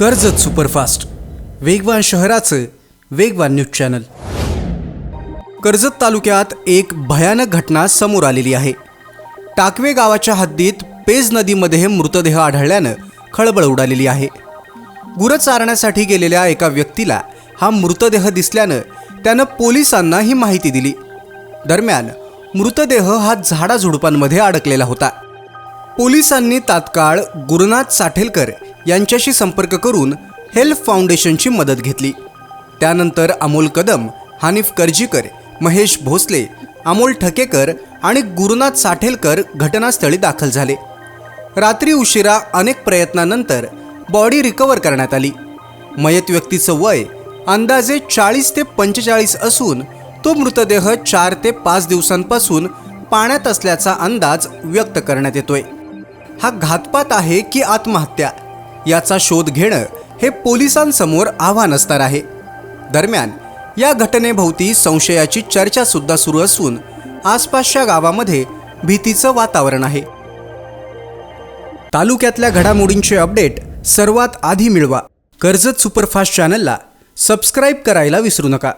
Karjat superfast. वेगवान शहराचं वेगवान न्यूज चॅनल. कर्जत तालुक्यात एक भयानक घटना समोर आलेली आहे. टाकवे गावाच्या हद्दीत पेज नदीमध्ये मृतदेह आढळल्यानं खळबळ उडालेली आहे. गुरं चारण्यासाठी गेलेल्या एका व्यक्तीला हा मृतदेह दिसल्यानं त्यानं पोलिसांना ही माहिती दिली. दरम्यान मृतदेह हा झाडाझुडपांमध्ये अडकलेला होता. पोलिसांनी तात्काळ गुरुनाथ साठेलकर यांच्याशी संपर्क करून हेल्प फाउंडेशनची मदत घेतली. त्यानंतर अमोल कदम हानिफ करजीकर महेश भोसले अमोल ठकेकर आणि गुरुनाथ साठेलकर घटनास्थळी दाखल झाले. रात्री उशिरा अनेक प्रयत्नानंतर बॉडी रिकवर करण्यात आली. मयत व्यक्तीचं वय अंदाजे चाळीस ते पंचेचाळीस असून तो मृतदेह चार ते पाच दिवसांपासून पाण्यात असल्याचा अंदाज व्यक्त करण्यात येतोय. हा घातपात आहे की आत्महत्या? याचा शोध घेणं हे पोलिसांसमोर आव्हान असणार आहे. दरम्यान या घटनेभोवती संशयाची चर्चासुद्धा सुरू असून आसपासच्या गावामध्ये भीतीचं वातावरण आहे. तालुक्यातल्या घडामोडींचे अपडेट सर्वात आधी मिळवा. कर्जत सुपरफास्ट चॅनलला सबस्क्राईब करायला विसरू नका.